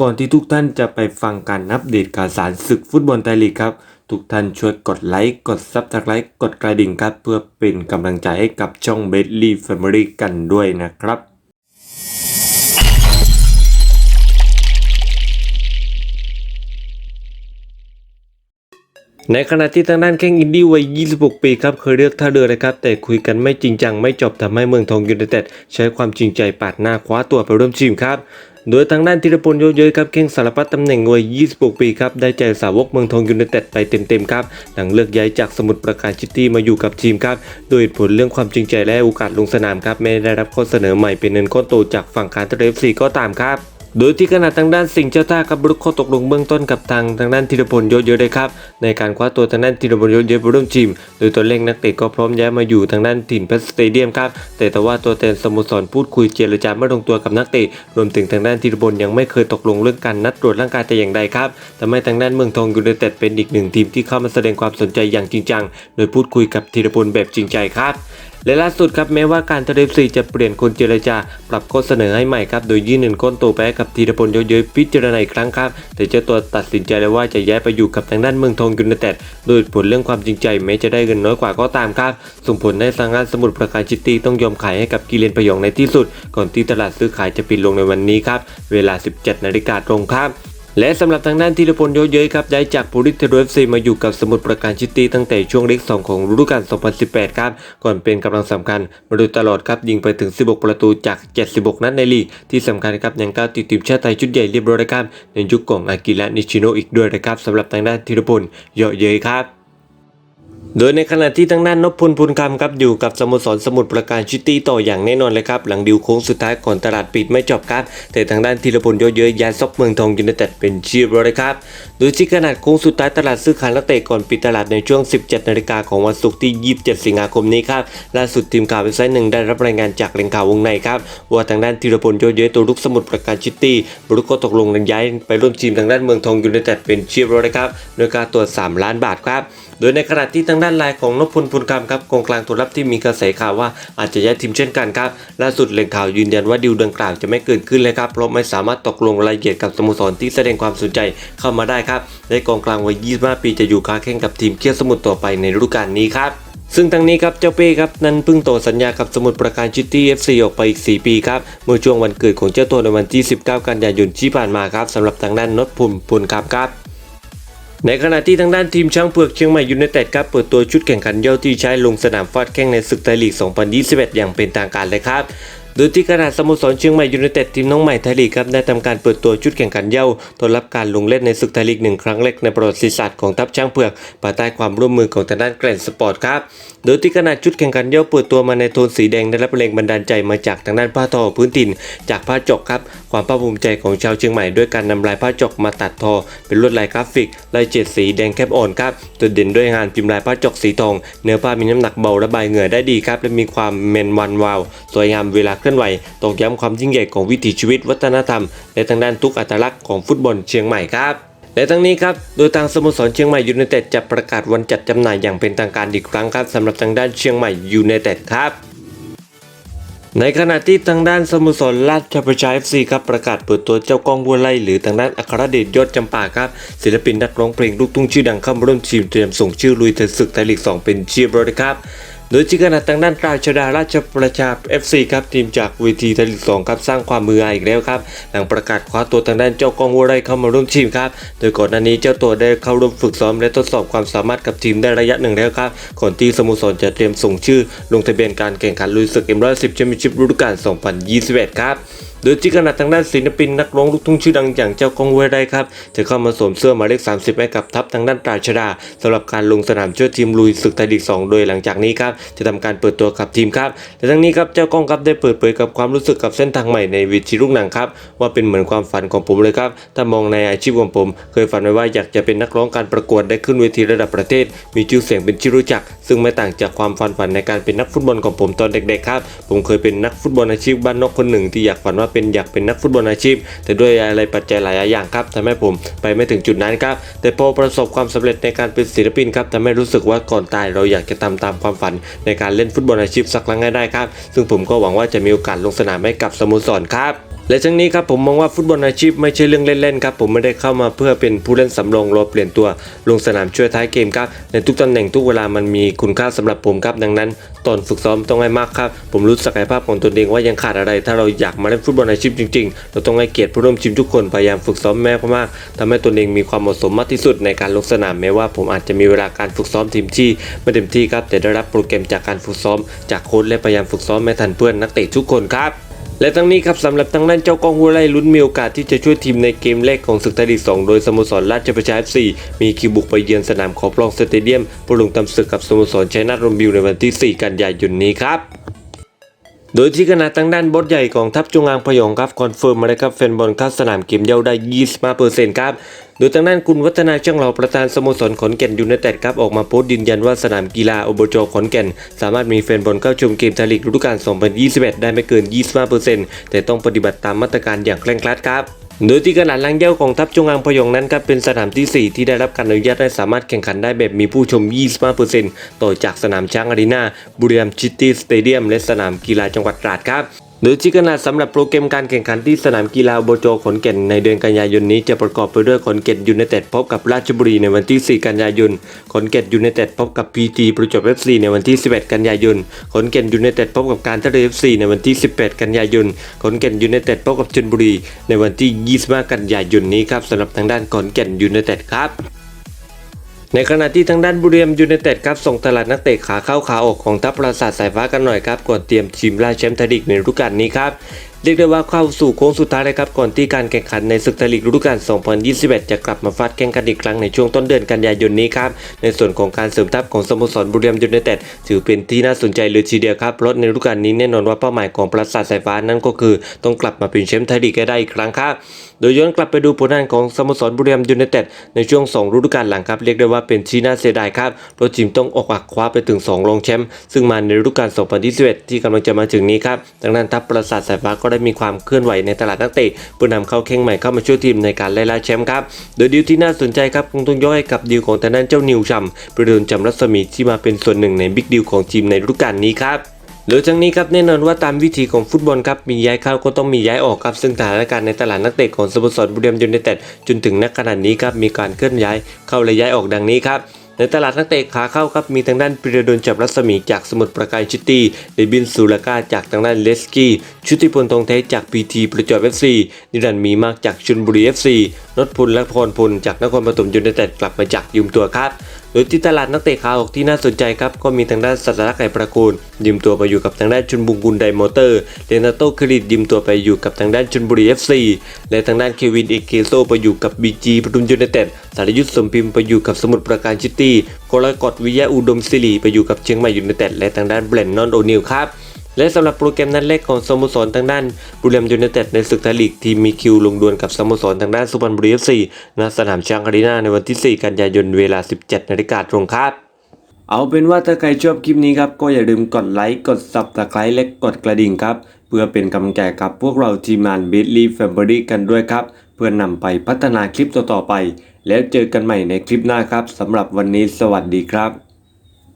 ก่อนที่ทุกท่านจะไปฟังการอัปเดตข่าวสารศึกฟุตบอลไทยลีกครับ ทุกท่านช่วยกดไลค์ กดซับสไครต์กดกระดิ่งครับ เพื่อเป็นกำลังใจให้กับช่องเบสลี่แฟมิลี่กันด้วยนะครับ ในขณะที่ทางด้านแข้งอินดี้วัย 26 ปีครับ เคยเลือกท่าเรือนะครับ แต่คุยกันไม่จริงจังไม่จบทำให้เมืองทองยูไนเต็ดใช้ความจริงใจปาดหน้าคว้าตัวไปร่วมทีมครับ โดยทางด้านธีรพลโยเยอะครับแข่งสารพัดตำแหน่งวัย 26 ปีครับได้ใจสาวกเมืองทองยูเนเต็ดไปเต็มๆครับหลังเลือกย้ายจากสมุทรปราการซิตี้มาอยู่กับทีมครับโดยผลเรื่องความจริงใจและโอกาสลงสนามครับไม่ได้รับข้อเสนอใหม่เป็นเงินก้อนโตจากฝั่งการเทเรฟซีก็ตามครับ โดยที่ขณะทางด้านสิงห์เจ้าท่ากับบรุกข้อตกลงเบื้องต้นกับทางทางด้านธีรพลโยเยอะเลยครับในการคว้าตัวทางด้านธีรพลโยเยอะไปร่วมทีมโดยตัวเล่งนักเตะก็พร้อมย้ายมาอยู่ทางด้านถิ่นเพชรสเตเดียมครับแต่แต่ว่าตัวแทนสโมสรพูดคุยเจรจาไม่ลงตัวกับนักเตะรวมถึงทางด้านธีรพลยังไม่เคยตกลงเรื่องการนัดตรวจร่างกายแต่อย่างใดครับทำให้ทางด้านเมืองทองยูไนเต็ดเป็นอีกหนึ่งทีมที่เข้ามาแสดงความสนใจอย่างจริงจังโดยพูดคุยกับธีรพลแบบจริงใจครับ และล่าสุดครับแม้ว่าการเทเรฟซีจะเปลี่ยนคนเจรจา ปรับข้อเสนอให้ใหม่ครับโดยยื่นเงินก้นโตไปให้กับธีรพลเยอะๆพิจารณาอีกครั้งครับ แต่เจ้าตัวตัดสินใจแล้วว่าจะย้ายไปอยู่กับทางด้านเมืองทองยูไนเต็ดโดยผลเรื่องความจริงใจแม้จะได้เงินน้อยกว่าก็ตามครับ ส่งผลให้ทางด้านสมุทรปราการซิตี้ต้องยอมขายให้กับกิเลนพยองในที่สุด ก่อนที่ตลาดซื้อขายจะปิดลงในวันนี้ครับเวลา 17นาฬิกาตรงครับ และสำหรับทางด้านธีรพลโยเย้ยครับย้ายจากปูริเทโรฟซีมาอยู่กับสมุทรปราการซิตี้ตั้งแต่ช่วงเล็ก 2 ของฤดูกาล 2018 ครับ ก่อนเป็นกำลังสำคัญ มาโดยตลอดครับยิงไปถึง 16 ประตูจาก 76 นัดในลีก ที่สำคัญครับยังก้าวติดทีมชาติไทยชุดใหญ่เรียบร้อยครับในยุคของอากิระนิชิโนอีกด้วยนะครับสำหรับทางด้านธีรพลโยเย้ยครับ โดยในขณะที่ทางด้านนพพลพุนคำครับอยู่กับสโมสรสมุทรปราการชิตี้ต่ออย่างแน่นอนเลยครับ หลังดิวโค้งสุดท้ายก่อนตลาดปิดไม่จบครับ แต่ทางด้านธีรพลเยอะๆย้ายซอกเมืองทองยูไนเต็ดเป็นชีพเลยครับ โดยที่ขนาดโค้งสุดท้ายตลาดซื้อขายนักเตะก่อนปิดตลาดในช่วง 17 นาฬิกาของวันศุกร์ที่ 27 สิงหาคมนี้ครับล่าสุดทีมข่าวเว็บไซต์หนึ่งได้รับรายงานจากแหล่งข่าววงในครับว่าทางด้านธีรพลเยอะๆตัวลุกสมุทรปราการชิตี้บรุกก็ตกลงย้ายไปร่วมทีมทางด้านเมืองทองยูไนเต็ดเป็นชีพเลยครับโดยการตรว3 ล้านบาทครับ โดยในขณะที่ทางด้านลายของนพพลพุนคำครับกองกลางตัวรับที่มีกระแสข่าวว่าอาจจะย้ายทีมเช่นกันครับล่าสุดแหล่งข่าวยืนยันว่าดิวดังกล่าวจะไม่เกิดขึ้นเลยครับเพราะไม่สามารถตกลงรายละเอียดกับสโมสรที่แสดงความสนใจเข้ามาได้ครับและกองกลางวัย 25 ปีจะอยู่ค้าแข่งกับทีมเคียวสมุทรต่อไปในฤดูกาลนี้ครับซึ่งทั้งนี้ครับเจ้าเป้ครับนั้นเพิ่งต่อสัญญากับสมุทรปราการซิตี้ FC ออกไปอีก 4 ปีครับเมื่อช่วงวันเกิดของเจ้าตัวในวันที่ 19 กันยายนที่ผ่านมาครับสำหรับทางด้านนพพลพุนคำครับ ในขณะที่ทางด้านทีมช้างเผือกเชียงใหม่ยูไนเต็ดครับเปิดตัวชุดแข่งขันเย่าที่ใช้ลงสนามฟาดแข้งในศึกไทยลีก 2021 อย่างเป็นทางการเลยครับโดยที่ขนาดสโมสรเชียงใหม่ยูไนเต็ดทีมน้องใหม่ไทยลีกครับได้ทำการเปิดตัวชุดแข่งขันเย่าต้อนรับการลงเล่นในศึกไทยลีกหนึ่งครั้งแรกในประวัติศาสตร์ของทัพช้างเผือกภายใต้ความร่วมมือของทางด้านแกรนด์สปอร์ตครับ โดยที่ขนาดชุดแข่งขันเย่าเปิดตัวมาในโทนสีแดงได้รับแรงบันดาลใจมาจากทางด้านผ้าทอพื้นถิ่น จากผ้าจกครับ ความภาคภูมิใจของชาวเชียงใหม่ด้วยการนำลายผ้าจกมาตัดทอ เป็นลวดลายกราฟิกลายเจ็ดสีแดงแคบอ่อนครับจุดเด่นด้วยงานพิมพ์ลายผ้าจกสีทอง เนื้อผ้ามีน้ำหนักเบาระบายเหงื่อได้ดีครับและมีความเมนวันวาวสวยงามเวลาเคลื่อนไหวตอกย้ำความยิ่งใหญ่ของวิถีชีวิตวัฒนธรรม และทางด้านทุกอัตลักษณ์ของฟุตบอลเชียงใหม่ครับ และทั้งนี้ครับโดยทางสโมสรเชียงใหม่ยูไนเต็ดจะประกาศวันจัดจำหน่ายอย่างเป็นทางการอีกครั้งครับสำหรับทางด้านเชียงใหม่ยูไนเต็ดครับในขณะที่ทางด้านสโมสรราชประชาเอฟซีครับประกาศเปิดตัวเจ้ากองบัวไล่หรือทางด้านอัครเดชยอดจำปาครับศิลปินนักร้องเพลงลูกทุ่งชื่อดังเข้ามาร่วมทีมเตรียมส่งชื่อลุยเธอศึกไทยลีก 2 เป็นเชียร์บรอยครับ โดยที่ขณะทางด้านราชดาราชประชา FC ครับทีมจากเวทีไทยลีก2ครับสร้างความมืออาอีกแล้วครับหลังประกาศคว้าตัวทางด้านเจ้ากองวัวไรเข้ามาร่วมทีมครับโดยก่อนหน้านี้เจ้าตัวได้เข้าร่วมฝึกซ้อมและทดสอบความสามารถกับทีมได้ระยะหนึ่งแล้วครับก่อนที่สโมสรจะเตรียมส่งชื่อ ลงทะเบียนการแข่งขันลุยศึกเอ็มร้อยสิบแชมเปี้ยนชิพฤดูกาล2021 ครับ โดยที่ขณะทางด้านศิลปินนักร้องลูกทุ่งชื่อดังอย่างเจ้ากองเวยไรครับจะเข้ามาสวมเสื้อหมายเลข 30ให้กับทัพทางด้านราชดาสำหรับการลงสนามช่วยทีมลุยศึกไทยลีก 2 โดยหลังจากนี้ครับจะทำการเปิดตัวกับทีมครับแต่ทั้งนี้ครับเจ้ากองครับได้เปิดเผยกับความรู้สึกกับเส้นทางใหม่ในวิธีลูกหนังครับว่าเป็นเหมือนความฝันของผมเลยครับถ้ามองในอาชีพของผม เคยฝันไว้ว่าอยากจะเป็นนักร้องการประกวดได้ขึ้นเวทีระดับประเทศ มีชื่อเสียงเป็นที่รู้จัก ซึ่งไม่ต่างจากความฝันฝันในการเป็นนักฟุตบอลของผมตอนเด็กๆครับผมเคยเป็นนักฟุตบอลอาชีพบ้านนอกคนหนึ่งที่อยากฝันว่าเป็นอยากเป็นนักฟุตบอลอาชีพ แต่ด้วยอะไรปัจจัยหลายอย่างครับทำให้ผมไปไม่ถึงจุดนั้นครับแต่พอประสบความสำเร็จในการเป็นศิลปินครับทำให้รู้สึกว่าก่อนตายเราอยากจะทำตามความฝันในการเล่นฟุตบอลอาชีพสักครั้งให้ได้ครับ ซึ่งผมก็หวังว่าจะมีโอกาสลงสนามให้กับสโมสรครับ และทั้งนี้ครับผมมองว่าฟุตบอลอาชีพไม่ใช่เรื่องเล่นๆครับผมไม่ได้เข้ามาเพื่อเป็นผู้เล่นสำรองรอเปลี่ยนตัวลงสนามช่วยท้ายเกมครับในทุกตำแหน่งทุกเวลามันมีคุณค่าสำหรับผมครับดังนั้น ตอนฝึกซ้อมต้องให้มากครับผมรู้ศักยภาพของตนเองว่ายังขาดอะไร ถ้าเราอยากมาเล่นฟุตบอลอาชีพจริง ๆ เราต้องให้เกียรติผู้ร่วมทีมทุกคนพยายามฝึกซ้อมแม้มากทำให้ตนเองมีความเหมาะสมมากที่สุดในการลงสนามแม้ว่า ผมอาจจะมีเวลาการฝึกซ้อมทีมที่ไม่เต็มที่ครับแต่ได้รับโปรแกรมจากการฝึกซ้อม จากโค้ชและพยายามฝึกซ้อมแม้ทันเพื่อนนักเตะทุกคนครับ และทั้งนี้ครับสำหรับทางด้านเจ้ากองหัวไล่ลุ้นมีโอกาสที่จะช่วยทีมในเกมแรกของศึกไทยลีก2โดยสโมสรราชประชา FC มีคิวบุกไปเยือนสนามขอบรองสเตเดียมปรุงตำศึกกับสโมสรชัยนาทรมบิวในวันที่ 4 กันยายนนี้ครับโดยที่ขณะทางด้านบอสใหญ่ของทัพจงอางพยองครับคอนเฟิร์มมาเลยครับแฟนบอลเข้าสนามเกมเย้าได้ 25%ครับ โดยทางด้านคุณวัฒนาช่างเหล่าประธานสโมสรขอนแก่นยูไนเต็ดครับออกมาโพสต์ยืนยันว่าสนามกีฬาอบจขอนแก่น สามารถมีแฟนบอลเข้าชมเกมไทยลีกฤดูกาล 2021 ได้ไม่เกิน 25%แต่ต้องปฏิบัติตามมาตรการอย่างเคร่งครัดครับโดยที่ขนาดลังเย้าของทัพจงอางพยองนั้นครับเป็นสนามที่ 4 ที่ได้รับการอนุญาตให้สามารถแข่งขันได้แบบมีผู้ชม 25%ต่อจากสนามช้างอารีนาบุรีรัมย์ชิตี้สเตเดียมและสนามกีฬาจังหวัดตราดครับ โดยที่ขนาดสำหรับโปรแกรมการแข่งขันที่สนามกีฬาโบโจขอนแก่นในเดือนกันยายนนี้จะประกอบไปด้วยขอนแก่นยูไนเต็ดพบกับราชบุรีในวันที่ 4 กันยายนขอนแก่นยูไนเต็ดพบกับพีจีประจวบเอฟซีในวันที่ 11 กันยายนขอนแก่นยูไนเต็ดพบกับการท่าเรือเอฟซีในวันที่ 18 กันยายนขอนแก่นยูไนเต็ดพบกับชลบุรีในวันที่ 25 กันยายนนี้ครับสำหรับทางด้านขอนแก่นยูไนเต็ดครับ ในขณะที่ทางด้านบุรีรัมยูไนเต็ดครับส่งตลาดนักเตะขาเข้าขาออกของทัพปราสาทสายฟ้ากันหน่อยครับก่อนเตรียมทีมล่าแชมป์ไทยลีกในฤดูกาลนี้ครับ เรียกได้ว่าเข้าสู่โค้งสุดท้ายเลยครับก่อนที่การแข่งขันในศึกไทยลีกฤดูกาล 2021 จะกลับมาฟาดแข่งกันอีกครั้งในช่วงต้นเดือนกันยายนนี้ครับในส่วนของการเสริมทัพของสโมสรบุรีรัมย์ยูไนเต็ดถือเป็นที่น่าสนใจเลยทีเดียวครับเพราะในฤดูกาลนี้แน่นอนว่าเป้าหมายของปราสาทสายฟ้านั้นก็คือต้องกลับมาเป็นแชมป์ไทยลีกให้ได้อีกครั้งครับโดยย้อนกลับไปดูผลงานของสโมสรบุรีรัมย์ยูไนเต็ดในช่วง 2 ฤดูกาลหลังครับเรียกได้ว่าเป็นที่น่าเสียดายครับเพราะทีมต้องออกอักคว้าไปถึง 2 รองแชมป์ซึ่งมาในฤดูกาล 2021 ที่กำลังจะมาถึงนี้ครับดังนั้นทัพประสาทสายฟ้าก็ได้มีความเคลื่อนไหวในตลาดนักเตะเพื่อนำเข้าแข้งใหม่เข้ามาช่วยทีมในการไล่ล่าแชมป์ครับ โดยดีลที่น่าสนใจครับคงต้องยกให้กับดีลของทางด้านเจ้านิวชัมประเดินจำรัศมีที่มาเป็นส่วนหนึ่งในบิ๊กดีลของทีมในฤดูกาลนี้ครับหรือทั้งนี้ครับแน่นอนว่าตามวิธีของฟุตบอลครับมีย้ายเข้าก็ต้องมีย้ายออกครับซึ่งสถานการณ์ในตลาดนักเตะของสโมสรบุรีรัมย์ยูไนเต็ดจนถึงณขณะนี้ครับมีการเคลื่อนย้ายเข้าและย้ายออกดังนี้ครับในตลาดนักเตะขาเข้าครับมีทางด้านปริดลจับรัศมีจากสมุทรปราการชิตี้เดบินซูลาก้าจากทางด้านเลสกี้ ชุติพลทองเทจากพีทีประจวบเอฟซีนิรันมีมากจากชลบุรีเอฟซีนพพลและพรพลจากนครปฐมยูไนเต็ดกลับมาจากยืมตัวครับโดยที่ตลาดนักเตะขาออกที่น่าสนใจครับ ก็มีทางด้านสัตลักษ์ไก่ประโคูลยืมตัวไปอยู่กับทางด้านชุนบุงกุลไดมอเตอร์เรนาโต้คริดยืมตัวไปอยู่กับทางด้านชุนบุรีเอฟซีและทางด้านเควินเอเกโซไปอยู่กับบีจีปทุมยูไนเต็ดสารยุทธสมพิมไปอยู่กับสมุทรปราการซิตี้โกลกอดวิยะอุดมศิริไปอยู่กับเชียงใหม่ยูไนเต็ดและทางด้านเบรนนอนโอนิลครับ และสำหรับโปรแกรมนัดแรกของสโมสรทางด้านบุรีรัมย์ยูไนเต็ดในศึกไทยลีกทีมมีคิวลงดวลกับสโมสรทางด้านสุพรรณบุรีเอฟซีณสนามช้างอารีนาในวันที่ 4 กันยายนเวลา 17นาฬิกาตรงครับ เอาเป็นว่าถ้าใครชอบคลิปนี้ครับ ก็อย่าลืมกดไลค์กด subscribe และกดกระดิ่งครับ เพื่อเป็นกำลังใจกับพวกเราทีมงาน b i t l y Family กันด้วยครับ เพื่อนนำไปพัฒนาคลิปต่อๆไป แล้วเจอกันใหม่ในคลิปหน้าครับสำหรับวันนี้สวัสดีครับ